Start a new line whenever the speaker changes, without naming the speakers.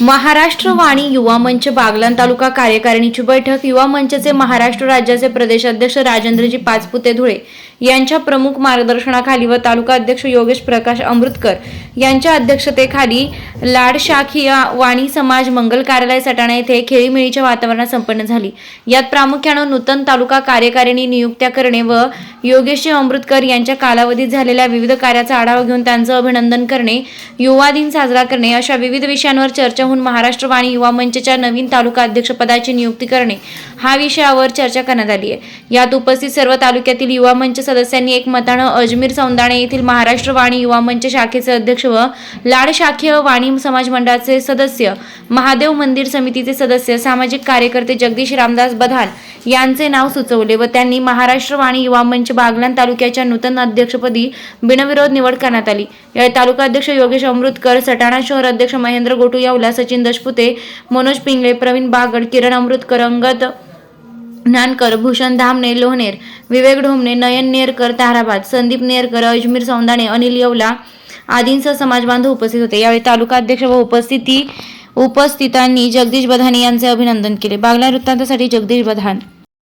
महाराष्ट्र वाणी युवा मंच बागलान तालुका कार्यकारिणीची बैठक. युवा मंचचे महाराष्ट्र राज्याचे प्रदेशाध्यक्ष राजेंद्रजी पाचपुते धुळे यांच्या प्रमुख मार्गदर्शनाखाली व तालुका अध्यक्ष योगेश प्रकाश अमृतकर यांच्या अध्यक्षतेखाली लाडशाखीय वाणी समाज मंगल कार्यालय सटाणा येथे खेळीमेळीच्या वातावरणात संपन्न झाली. यात प्रामुख्यानं नूतन तालुका कार्यकारिणी नियुक्त्या करणे व योगेशजी अमृतकर यांच्या कालावधीत झालेल्या विविध कार्याचा आढावा घेऊन त्यांचं अभिनंदन करणे युवा दिन साजरा करणे अशा विविध विषयांवर चर्चा राहून महाराष्ट्र वाणी युवा मंचच्या नवीन तालुका अध्यक्षपदाची नियुक्ती करणे हा विषयावर चर्चा करण्यात आली आहे. यात उपस्थित सर्व तालुक्यातील युवा मंच सदस्यांनी एकमतानं अजमेर सौंदाणे येथील महाराष्ट्र वाणी युवा मंच शाखेचे अध्यक्ष व लाड शाखीय वाणी समाज मंडळाचे सदस्य महादेव मंदिर समितीचे सदस्य सामाजिक कार्यकर्ते जगदीश रामदास बधान यांचे नाव सुचवले व त्यांनी महाराष्ट्र वाणी युवा मंच बागलान तालुक्याच्या नूतन अध्यक्षपदी बिनविरोध निवड करण्यात आली. या तालुका अध्यक्ष योगेश अमृतकर सटाणा शहर अध्यक्ष महेंद्र गोटू यावला सचिन दशपुते मनोज पिंगळे प्रवीण बागड किरण अमृतकर अंगद नानकर भूषण धामणे लोहनेर विवेक ढोमणे नयन नेरकर ताराबाद संदीप नेरकर अजमीर सौंदाणे अनिल येवला आदींसह समाजबांधव उपस्थित होते. यावेळी तालुका अध्यक्ष व उपस्थिती उपस्थितांनी जगदीश बधाने यांचे अभिनंदन केले. बागला वृत्तांतासाठी जगदीश बधान.